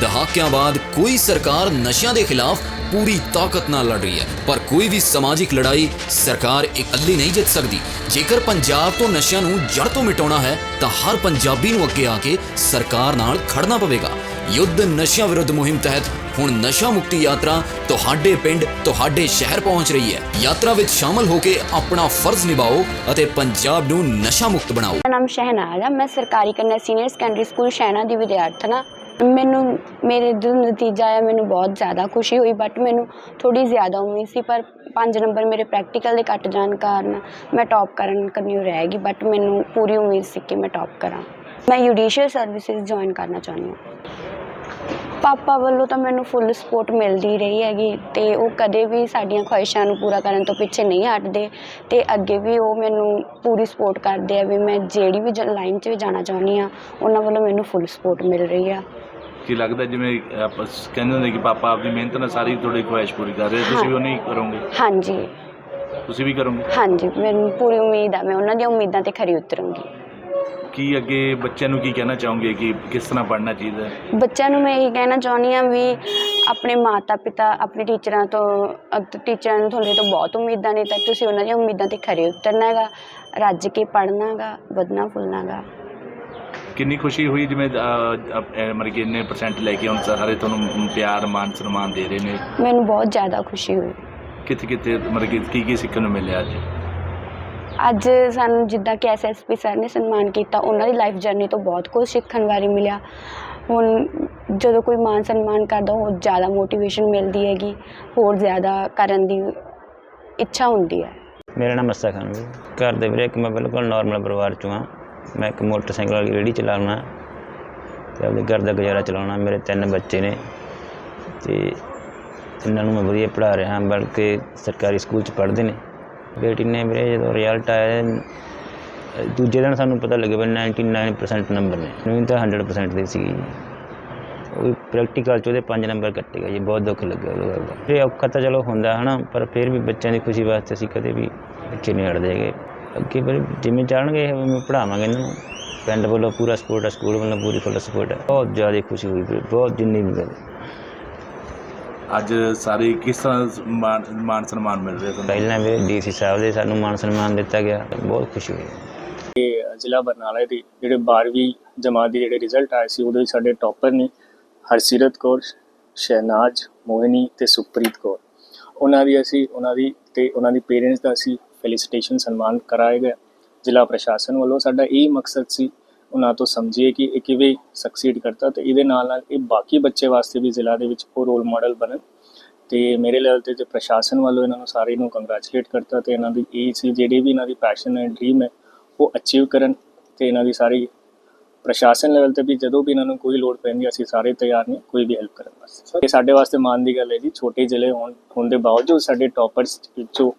ਦਹਾਕਿਆਂ ਬਾਅਦ ਕੋਈ ਸਰਕਾਰ ਨਸ਼ਿਆਂ ਦੇ ਖਿਲਾਫ ਪੂਰੀ ਤਾਕਤ ਨਾਲ ਲੜ ਰਹੀ ਹੈ। ਪਰ ਕੋਈ ਵੀ ਸਮਾਜਿਕ ਲੜਾਈ ਸਰਕਾਰ ਇਕੱਲੀ ਨਹੀਂ ਜਿੱਤ ਸਕਦੀ। ਜੇਕਰ ਪੰਜਾਬ ਤੋਂ ਨਸ਼ਿਆਂ ਨੂੰ ਜੜ ਤੋਂ ਮਿਟਾਉਣਾ ਹੈ, ਤਾਂ ਹਰ ਪੰਜਾਬੀ ਨੂੰ ਅੱਗੇ ਆ ਕੇ ਸਰਕਾਰ ਨਾਲ ਖੜਨਾ ਪਵੇਗਾ। ਯੁੱਧ ਨਸ਼ਿਆਂ ਵਿਰੁੱਧ ਮੁਹਿੰਮ ਤਹਿਤ ਹੁਣ ਨਸ਼ਾ ਮੁਕਤੀ ਯਾਤਰਾ ਤੁਹਾਡੇ ਪਿੰਡ, ਤੁਹਾਡੇ ਸ਼ਹਿਰ ਪਹੁੰਚ ਰਹੀ ਹੈ। ਯਾਤਰਾ ਵਿੱਚ ਸ਼ਾਮਲ ਹੋ ਕੇ ਆਪਣਾ ਫਰਜ਼ ਨਿਭਾਓ ਅਤੇ ਪੰਜਾਬ ਨੂੰ ਨਸ਼ਾ ਮੁਕਤ ਬਣਾਓ। ਮੇਰਾ ਨਾਮ ਸ਼ਹਿਨਾਜ਼ ਆ। ਮੈਂ ਸਰਕਾਰੀ ਕੰਨਿਆ ਸੀਨੀਅਰ ਸੈਕੰਡਰੀ ਸਕੂਲ ਸ਼ਹਿਣਾ ਦੀ ਵਿਦਿਆਰਥਣ ਹਾਂ ਮੈਨੂੰ, ਮੇਰੇ ਜੋ ਨਤੀਜਾ ਆਇਆ, ਮੈਨੂੰ ਬਹੁਤ ਜ਼ਿਆਦਾ ਖੁਸ਼ੀ ਹੋਈ ਬਟ ਮੈਨੂੰ ਥੋੜ੍ਹੀ ਜ਼ਿਆਦਾ ਉਮੀਦ ਸੀ, ਪਰ ਪੰਜ ਨੰਬਰ ਮੇਰੇ ਪ੍ਰੈਕਟੀਕਲ ਦੇ ਘੱਟ ਜਾਣ ਕਾਰਨ ਮੈਂ ਟੋਪ ਕਰਨ ਕਰਨੀ ਰਹਿ ਗਈ ਬਟ ਮੈਨੂੰ ਪੂਰੀ ਉਮੀਦ ਸੀ ਕਿ ਮੈਂ ਟੋਪ ਕਰਾਂ। ਮੈਂ ਜੁਡੀਸ਼ੀਅਲ ਸਰਵਿਸਿਜ਼ ਜੁਆਇਨ ਕਰਨਾ ਚਾਹੁੰਦੀ ਹਾਂ। ਪਾਪਾ ਵੱਲੋਂ ਤਾਂ ਮੈਨੂੰ ਫੁੱਲ ਸਪੋਰਟ ਮਿਲਦੀ ਰਹੀ ਹੈਗੀ, ਤੇ ਉਹ ਕਦੇ ਵੀ ਸਾਡੀਆਂ ਖੁਆਇਸ਼ਾਂ ਨੂੰ ਪੂਰਾ ਕਰਨ ਤੋਂ ਪਿੱਛੇ ਨਹੀਂ ਹਟਦੇ, ਤੇ ਅੱਗੇ ਵੀ ਉਹ ਮੈਨੂੰ ਪੂਰੀ ਸਪੋਰਟ ਕਰਦੇ ਆ ਵੀ ਮੈਂ ਜਿਹੜੀ ਵੀ ਲਾਈਨ 'ਚ ਵੀ ਜਾਣਾ ਚਾਹੁੰਦੀ ਆ ਉਹਨਾਂ ਵੱਲੋਂ ਮੈਨੂੰ ਫੁੱਲ ਸਪੋਰਟ ਮਿਲ ਰਹੀ ਆ। ਕੀ ਲੱਗਦਾ ਜਿਵੇਂ ਆਪਾਂ ਕਹਿੰਦੇ ਹੁੰਦੇ ਕਿ ਪਾਪਾ ਆਪਣੀ ਮਿਹਨਤ ਨਾਲ ਸਾਰੀ ਤੁਹਾਡੀ ਖੁਆਇਸ਼ ਪੂਰੀ ਕਰ ਰਹੇ ਤੁਸੀਂ ਵੀ ਉਹਨੇ ਹੀ ਕਰੋਗੇ? ਹਾਂਜੀ। ਤੁਸੀਂ ਵੀ ਕਰੋਗੇ? ਹਾਂਜੀ ਮੈਨੂੰ ਪੂਰੀ ਉਮੀਦ ਆ ਮੈਂ ਉਹਨਾਂ ਦੀਆਂ ਉਮੀਦਾਂ ਤੇ ਖਰੀ ਉਤਰੂੰਗੀ। ਕੀ ਅੱਗੇ ਬੱਚਿਆਂ ਨੂੰ ਕੀ ਕਹਿਣਾ ਚਾਹੋਗੇ ਕਿ ਕਿਸ ਤਰ੍ਹਾਂ ਪੜ੍ਹਨਾ ਚਾਹੀਦਾ ਹੈ? ਬੱਚਿਆਂ ਨੂੰ ਮੈਂ ਇਹ ਕਹਿਣਾ ਚਾਹੁੰਦੀ ਆ ਵੀ ਆਪਣੇ ਮਾਤਾ ਪਿਤਾ ਆਪਣੇ ਟੀਚਰਾਂ ਤੋਂ ਟੀਚਰਾਂ ਨੂੰ ਤੁਹਾਡੇ ਤੋਂ ਬਹੁਤ ਉਮੀਦਾਂ ਨੇ ਤਾਂ ਤੁਸੀਂ ਉਹਨਾਂ ਦੀਆਂ ਉਮੀਦਾਂ ਤੇ ਖਰੇ ਉਤਰਨਾ ਹੈਗਾ ਰੱਜ ਕੇ ਪੜ੍ਹਨਾ ਹੈਗਾ ਵਧਣਾ ਫੁੱਲਣਾ ਹੈਗਾ ਕਿੰਨੀ ਖੁਸ਼ੀ ਹੋਈ ਜਿਵੇਂ ਮਤਲਬ ਕਿ ਇੰਨੇ ਪਰਸੈਂਟ ਲੈ ਕੇ ਹੁਣ ਸਾਰੇ ਤੁਹਾਨੂੰ ਪਿਆਰ ਮਾਨ ਸਨਮਾਨ ਦੇ ਰਹੇ ਨੇ? ਮੈਨੂੰ ਬਹੁਤ ਜ਼ਿਆਦਾ ਖੁਸ਼ੀ ਹੋਈ। ਕਿੱਥੇ ਕਿੱਥੇ ਮਤਲਬ ਕਿ ਕੀ ਕੀ ਸਿੱਖਣ ਨੂੰ ਮਿਲਿਆ ਅੱਜ? ਅੱਜ ਸਾਨੂੰ ਜਿੱਦਾਂ ਕਿ ਐਸਐਸਪੀ ਸਰ ਨੇ ਸਨਮਾਨ ਕੀਤਾ ਉਹਨਾਂ ਦੀ ਲਾਈਫ ਜਰਨੀ ਤੋਂ ਬਹੁਤ ਕੁਝ ਸਿੱਖਣ ਬਾਰੇ ਮਿਲਿਆ। ਹੁਣ ਜਦੋਂ ਕੋਈ ਮਾਨ ਸਨਮਾਨ ਕਰਦਾ ਉਹ ਜ਼ਿਆਦਾ ਮੋਟੀਵੇਸ਼ਨ ਮਿਲਦੀ ਹੈਗੀ ਹੋਰ ਜ਼ਿਆਦਾ ਕਰਨ ਦੀ ਇੱਛਾ ਹੁੰਦੀ ਹੈ। ਮੇਰਾ ਨਾਮ ਮੱਸਾ ਖਾਨ ਵੀ ਘਰ ਦੇ ਵੀਰੇ ਇੱਕ ਮੈਂ ਬਿਲਕੁਲ ਨਾਰਮਲ ਪਰਿਵਾਰ ਚੋਂ ਹਾਂ। ਮੈਂ ਇੱਕ ਮੋਟਰਸਾਈਕਲ ਵਾਲੀ ਰੇਹੜੀ ਚਲਾਉਣਾ, ਤੇ ਆਪਣੇ ਘਰ ਦਾ ਗੁਜ਼ਾਰਾ ਚਲਾਉਣਾ, ਮੇਰੇ ਤਿੰਨ ਬੱਚੇ ਨੇ, ਤੇ ਇਹਨਾਂ ਨੂੰ ਮੈਂ ਵਧੀਆ ਪੜ੍ਹਾ ਰਿਹਾ ਹਾਂ ਬਲਕਿ ਸਰਕਾਰੀ ਸਕੂਲ 'ਚ ਪੜ੍ਹਦੇ ਨੇ। ਬੇਟੀ ਨੇ ਮੇਰੇ ਜਦੋਂ ਰਿਜ਼ਲਟ ਆਇਆ, ਦੂਜੇ ਦਿਨ ਸਾਨੂੰ ਪਤਾ ਲੱਗਿਆ ਵੀ 99% ਨੰਬਰ ਨੇ ਨਹੀਂ ਤਾਂ 100% ਦੇ ਸੀ ਉਹ ਪ੍ਰੈਕਟੀਕਲ 'ਚ ਉਹਦੇ 5 ਨੰਬਰ ਕੱਟੇ ਗਏ ਜੀ, ਬਹੁਤ ਦੁੱਖ ਲੱਗਿਆ ਉਹ ਗੱਲ ਦਾ। ਇਹ ਔਖਾ ਤਾਂ ਚਲੋ ਹੁੰਦਾ, ਹਨਾ, ਪਰ ਫਿਰ ਵੀ ਬੱਚਿਆਂ ਦੀ ਖੁਸ਼ੀ ਵਾਸਤੇ ਅਸੀਂ ਕਦੇ ਵੀ ਪਿੱਛੇ ਨਹੀਂ ਹਟਦੇ ਹੈਗੇ। ਅੱਗੇ ਫਿਰ ਜਿਵੇਂ ਚਾਹਣਗੇ ਮੈਂ ਪੜ੍ਹਾਵਾਂਗੇ ਇਹਨਾਂ ਨੂੰ। ਪਿੰਡ ਵੱਲੋਂ ਪੂਰਾ ਸਪੋਰਟ ਹੈ ਸਕੂਲ ਵੱਲੋਂ ਪੂਰੀ ਫੁੱਲ ਸਪੋਰਟ ਹੈ ਬਹੁਤ ਜ਼ਿਆਦਾ ਖੁਸ਼ੀ ਹੋਈ ਵੀਰੇ, ਬਹੁਤ ਜਿੰਨੀ ਵੀ ਗੱਲ। ਅੱਜ ਸਾਰੇ ਕਿਸ ਤਰ੍ਹਾਂ ਮਾਨ ਮਾਨ ਸਨਮਾਨ ਮਿਲ ਰਿਹਾ ਤੁਹਾਨੂੰ? ਪਹਿਲਾਂ ਵੀਰੇ ਡੀਸੀ ਸਾਹਿਬ ਦੇ ਸਾਨੂੰ ਮਾਨ ਸਨਮਾਨ ਦਿੱਤਾ ਗਿਆ ਬਹੁਤ ਖੁਸ਼ੀ ਹੋਈ। ਜ਼ਿਲ੍ਹਾ ਬਰਨਾਲਾ ਦੇ ਜਿਹੜੇ 12ਵੀਂ ਜਮਾਤ ਦੇ ਜਿਹੜੇ ਰਿਜ਼ਲਟ ਆਏ ਸੀ ਉਹਦੇ ਵਿੱਚ ਸਾਡੇ ਟੌਪਰ ਨੇ ਹਰਸੀਰਤ ਕੌਰ ਸ਼ਹਿਨਾਜ਼ ਮੋਹਿਨੀ ਤੇ ਸੁਪ੍ਰੀਤ ਕੌਰ। ਉਹਨਾਂ ਦੀ ਅਸੀਂ ਉਹਨਾਂ ਦੀ ਤੇ ਉਹਨਾਂ ਦੀ ਪੇਰੈਂਟਸ ਦਾ ਅਸੀਂ ਫੈਲੀਸੀਟੇਸ਼ਨ ਸਨਮਾਨ ਕਰਾਇਆ ਗਿਆ ਜ਼ਿਲ੍ਹਾ ਪ੍ਰਸ਼ਾਸਨ ਵੱਲੋਂ ਸਾਡਾ ਇਹ ਮਕਸਦ ਸੀ, ਉਹਨਾਂ ਤੋਂ ਸਮਝੀਏ ਕਿ ਇਹ ਕਿਵੇਂ ਸਕਸੀਡ ਕਰਤਾ ਤੇ ਇਹਦੇ ਨਾਲ ਨਾਲ ਇਹ ਬਾਕੀ ਬੱਚੇ ਵਾਸਤੇ ਵੀ ਜ਼ਿਲ੍ਹਾ ਦੇ ਵਿੱਚ ਉਹ ਰੋਲ ਮਾਡਲ ਬਣਨ। ਤੇ ਮੇਰੇ ਲੈਵਲ ਤੇ ਤੇ ਪ੍ਰਸ਼ਾਸਨ ਵੱਲੋਂ ਇਹਨਾਂ ਨੂੰ ਸਾਰੇ ਨੂੰ ਕੰਗ੍ਰੈਚੁਲੇਟ ਕਰਤਾ ਤੇ ਇਹਨਾਂ ਦੀ ਇਹ ਸੀ ਜਿਹੜੀ ਵੀ ਇਹਨਾਂ ਦੀ ਪੈਸ਼ਨ ਹੈ ਡ੍ਰੀਮ ਹੈ, ਉਹ ਅਚੀਵ ਕਰਨ ਤੇ ਇਹਨਾਂ ਦੀ ਸਾਰੀ ਪ੍ਰਸ਼ਾਸਨ ਲੈਵਲ ਤੇ ਵੀ ਜਦੋਂ ਵੀ ਇਹਨਾਂ ਨੂੰ ਕੋਈ ਲੋੜ ਪੈਂਦੀ ਅਸੀਂ ਸਾਰੇ ਤਿਆਰ ਨੇ, ਕੋਈ ਵੀ ਹੈਲਪ ਕਰਨ ਵਾਸਤੇ। ਇਹ ਸਾਡੇ ਵਾਸਤੇ ਮਾਣ ਦੀ ਗੱਲ ਹੈ ਜੀ, ਛੋਟੇ ਜ਼ਿਲ੍ਹੇ ਹੋਣ ਹੋਣ ਦੇ ਬਾਵਜੂਦ ਸਾਡੇ ਟੌਪਰਸ ਵਿੱਚੋਂ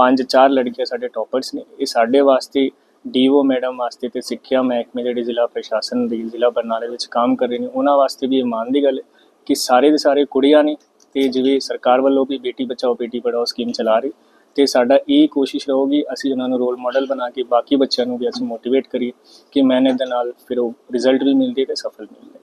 ਪੰਜ ਚਾਰ ਲੜਕੀਆਂ ਸਾਡੇ ਟੌਪਰਸ ਨੇ, ਇਹ ਸਾਡੇ ਵਾਸਤੇ ਡੀਓ ਮੈਡਮ ਵਾਸਤੇ ਤੇ ਸਿੱਖਿਆ ਮਹਿਕਮੇ ਜਿਹੜੇ ਜ਼ਿਲ੍ਹਾ ਪ੍ਰਸ਼ਾਸਨ ਦੀ, ਜ਼ਿਲ੍ਹਾ ਬਰਨਾਲੇ ਵਿੱਚ ਕੰਮ ਕਰ ਰਹੇ ਨੇ, ਉਹਨਾਂ ਵਾਸਤੇ ਵੀ ਇਹ ਮਾਣ ਦੀ ਗੱਲ ਹੈ ਕਿ ਸਾਰੇ ਦੇ ਸਾਰੇ ਕੁੜੀਆਂ ਨੇ ਤੇ ਜਿਵੇਂ ਸਰਕਾਰ ਵੱਲੋਂ ਵੀ ਬੇਟੀ ਬਚਾਓ, ਬੇਟੀ ਪੜਾਓ ਸਕੀਮ ਚਲਾ ਰਹੀ, ਤੇ ਸਾਡਾ ਇਹ ਕੋਸ਼ਿਸ਼ ਰਹੂਗੀ ਅਸੀਂ ਉਹਨਾਂ ਨੂੰ ਰੋਲ ਮਾਡਲ ਬਣਾ ਕੇ ਬਾਕੀ ਬੱਚਿਆਂ ਨੂੰ ਵੀ ਅਸੀਂ ਮੋਟੀਵੇਟ ਕਰੀਏ ਕਿ ਮਿਹਨਤ ਦੇ ਨਾਲ ਫਿਰ ਉਹ ਰਿਜ਼ਲਟ ਵੀ ਮਿਲਦੀ ਹੈ ਤੇ ਸਫਲ ਮਿਲਦੇ।